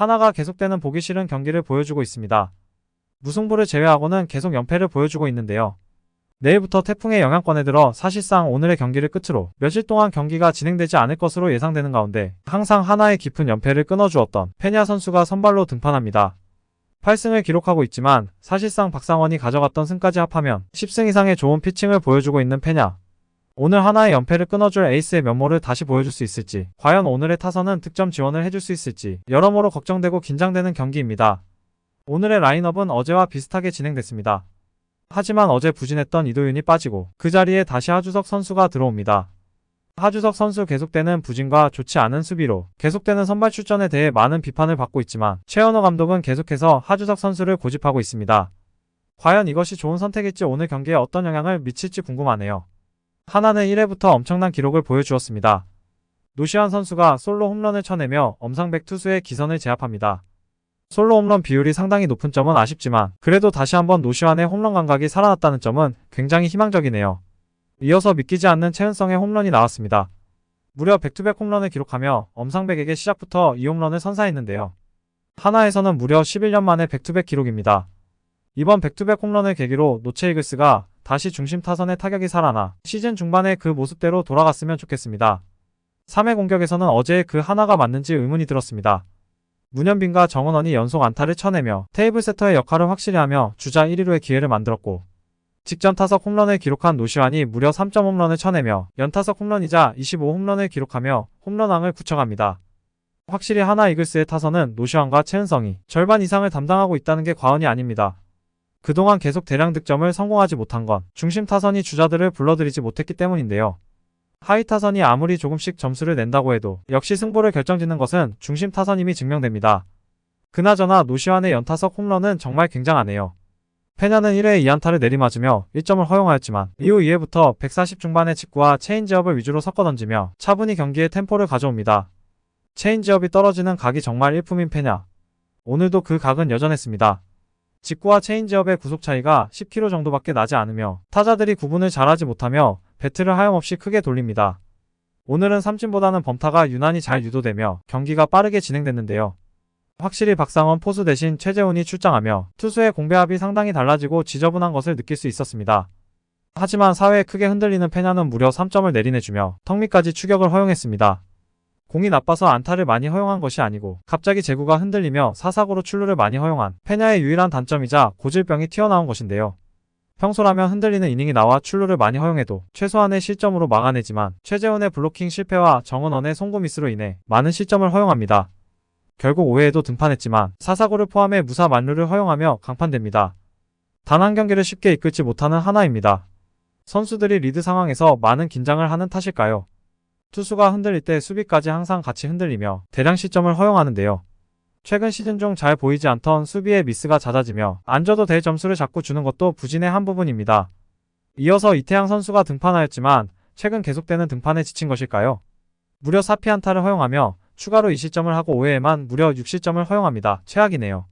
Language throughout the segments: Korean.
하나가 계속되는 보기 싫은 경기를 보여주고 있습니다. 무승부를 제외하고는 계속 연패를 보여주고 있는데요. 내일부터 태풍의 영향권에 들어 사실상 오늘의 경기를 끝으로 며칠 동안 경기가 진행되지 않을 것으로 예상되는 가운데 항상 하나의 깊은 연패를 끊어주었던 페냐 선수가 선발로 등판합니다. 8승을 기록하고 있지만 사실상 박상원이 가져갔던 승까지 합하면 10승 이상의 좋은 피칭을 보여주고 있는 페냐. 오늘 하나의 연패를 끊어줄 에이스의 면모를 다시 보여줄 수 있을지, 과연 오늘의 타선은 득점 지원을 해줄 수 있을지, 여러모로 걱정되고 긴장되는 경기입니다. 오늘의 라인업은 어제와 비슷하게 진행됐습니다. 하지만 어제 부진했던 이도윤이 빠지고 그 자리에 다시 하주석 선수가 들어옵니다. 하주석 선수 계속되는 부진과 좋지 않은 수비로 계속되는 선발 출전에 대해 많은 비판을 받고 있지만 최현호 감독은 계속해서 하주석 선수를 고집하고 있습니다. 과연 이것이 좋은 선택일지 오늘 경기에 어떤 영향을 미칠지 궁금하네요. 하나는 1회부터 엄청난 기록을 보여주었습니다. 노시환 선수가 솔로 홈런을 쳐내며 엄상백 투수의 기선을 제압합니다. 솔로 홈런 비율이 상당히 높은 점은 아쉽지만 그래도 다시 한번 노시환의 홈런 감각이 살아났다는 점은 굉장히 희망적이네요. 이어서 믿기지 않는 최은성의 홈런이 나왔습니다. 무려 백투백 홈런을 기록하며 엄상백에게 시작부터 이 홈런을 선사했는데요. 하나에서는 무려 11년 만에 백투백 기록입니다. 이번 백투백 홈런을 계기로 노체 이글스가 다시 중심 타선의 타격이 살아나 시즌 중반에 그 모습대로 돌아갔으면 좋겠습니다. 3회 공격에서는 어제 그 하나가 맞는지 의문이 들었습니다. 문현빈과 정은원이 연속 안타를 쳐내며 테이블 세터의 역할을 확실히 하며 주자 1위로의 기회를 만들었고 직전 타석 홈런을 기록한 노시환이 무려 3점 홈런을 쳐내며 연타석 홈런이자 25홈런을 기록하며 홈런왕을 굳혀갑니다. 확실히 하나 이글스의 타선은 노시환과 최은성이 절반 이상을 담당하고 있다는 게 과언이 아닙니다. 그동안 계속 대량 득점을 성공하지 못한 건 중심 타선이 주자들을 불러들이지 못했기 때문인데요. 하위 타선이 아무리 조금씩 점수를 낸다고 해도 역시 승부를 결정짓는 것은 중심 타선임이 증명됩니다. 그나저나 노시환의 연타석 홈런은 정말 굉장하네요. 페냐는 1회에 2안타를 내리맞으며 1점을 허용하였지만 이후 2회부터 140 중반의 직구와 체인지업을 위주로 섞어 던지며 차분히 경기의 템포를 가져옵니다. 체인지업이 떨어지는 각이 정말 일품인 페냐. 오늘도 그 각은 여전했습니다. 직구와 체인지업의 구속 차이가 10km 정도밖에 나지 않으며 타자들이 구분을 잘하지 못하며 배트를 하염없이 크게 돌립니다. 오늘은 삼진보다는 범타가 유난히 잘 유도되며 경기가 빠르게 진행됐는데요. 확실히 박상원 포수 대신 최재훈이 출장하며 투수의 공배합이 상당히 달라지고 지저분한 것을 느낄 수 있었습니다. 하지만 사회에 크게 흔들리는 페냐는 무려 3점을 내리내주며 턱밑까지 추격을 허용했습니다. 공이 나빠서 안타를 많이 허용한 것이 아니고 갑자기 제구가 흔들리며 사사고로 출루를 많이 허용한 페냐의 유일한 단점이자 고질병이 튀어나온 것인데요. 평소라면 흔들리는 이닝이 나와 출루를 많이 허용해도 최소한의 실점으로 막아내지만 최재훈의 블로킹 실패와 정은원의 송구 미스로 인해 많은 실점을 허용합니다. 결국 5회에도 등판했지만 사사고를 포함해 무사 만루를 허용하며 강판됩니다. 단 한 경기를 쉽게 이끌지 못하는 하나입니다. 선수들이 리드 상황에서 많은 긴장을 하는 탓일까요? 투수가 흔들릴 때 수비까지 항상 같이 흔들리며 대량 실점을 허용하는데요. 최근 시즌 중 잘 보이지 않던 수비의 미스가 잦아지며 안 줘도 될 점수를 자꾸 주는 것도 부진의 한 부분입니다. 이어서 이태양 선수가 등판하였지만 최근 계속되는 등판에 지친 것일까요? 무려 4피안타를 허용하며 추가로 2실점을 하고 5회에만 무려 6실점을 허용합니다. 최악이네요.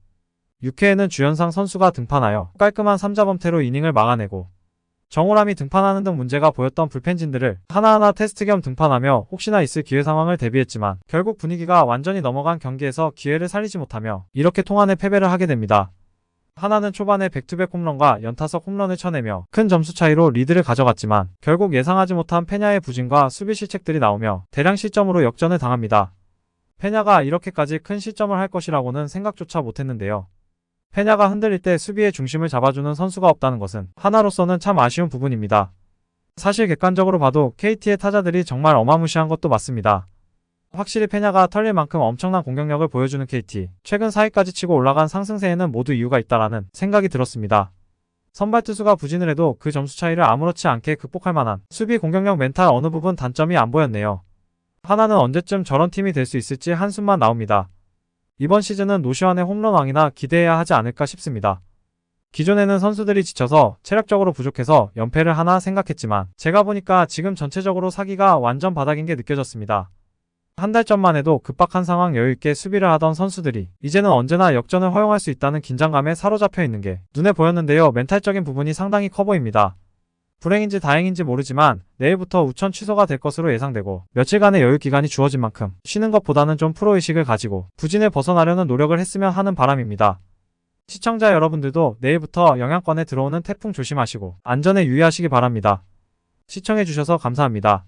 6회에는 주연상 선수가 등판하여 깔끔한 3자범퇴로 이닝을 막아내고 정우람이 등판하는 등 문제가 보였던 불펜진들을 하나하나 테스트 겸 등판하며 혹시나 있을 기회 상황을 대비했지만 결국 분위기가 완전히 넘어간 경기에서 기회를 살리지 못하며 이렇게 통안에 패배를 하게 됩니다. 하나는 초반에 백투백 홈런과 연타석 홈런을 쳐내며 큰 점수 차이로 리드를 가져갔지만 결국 예상하지 못한 페냐의 부진과 수비 실책들이 나오며 대량 실점으로 역전을 당합니다. 페냐가 이렇게까지 큰 실점을 할 것이라고는 생각조차 못했는데요. 페냐가 흔들릴 때 수비의 중심을 잡아주는 선수가 없다는 것은 하나로서는 참 아쉬운 부분입니다. 사실 객관적으로 봐도 KT의 타자들이 정말 어마무시한 것도 맞습니다. 확실히 페냐가 털릴 만큼 엄청난 공격력을 보여주는 KT. 최근 4위까지 치고 올라간 상승세에는 모두 이유가 있다라는 생각이 들었습니다. 선발 투수가 부진을 해도 그 점수 차이를 아무렇지 않게 극복할 만한 수비 공격력 멘탈 어느 부분 단점이 안 보였네요. 하나는 언제쯤 저런 팀이 될 수 있을지 한숨만 나옵니다. 이번 시즌은 노시환의 홈런왕이나 기대해야 하지 않을까 싶습니다. 기존에는 선수들이 지쳐서 체력적으로 부족해서 연패를 하나 생각했지만 제가 보니까 지금 전체적으로 사기가 완전 바닥인 게 느껴졌습니다. 한 달 전만 해도 급박한 상황 여유있게 수비를 하던 선수들이 이제는 언제나 역전을 허용할 수 있다는 긴장감에 사로잡혀 있는 게 눈에 보였는데요. 멘탈적인 부분이 상당히 커 보입니다. 불행인지 다행인지 모르지만 내일부터 우천 취소가 될 것으로 예상되고 며칠간의 여유 기간이 주어진 만큼 쉬는 것보다는 좀 프로의식을 가지고 부진을 벗어나려는 노력을 했으면 하는 바람입니다. 시청자 여러분들도 내일부터 영향권에 들어오는 태풍 조심하시고 안전에 유의하시기 바랍니다. 시청해주셔서 감사합니다.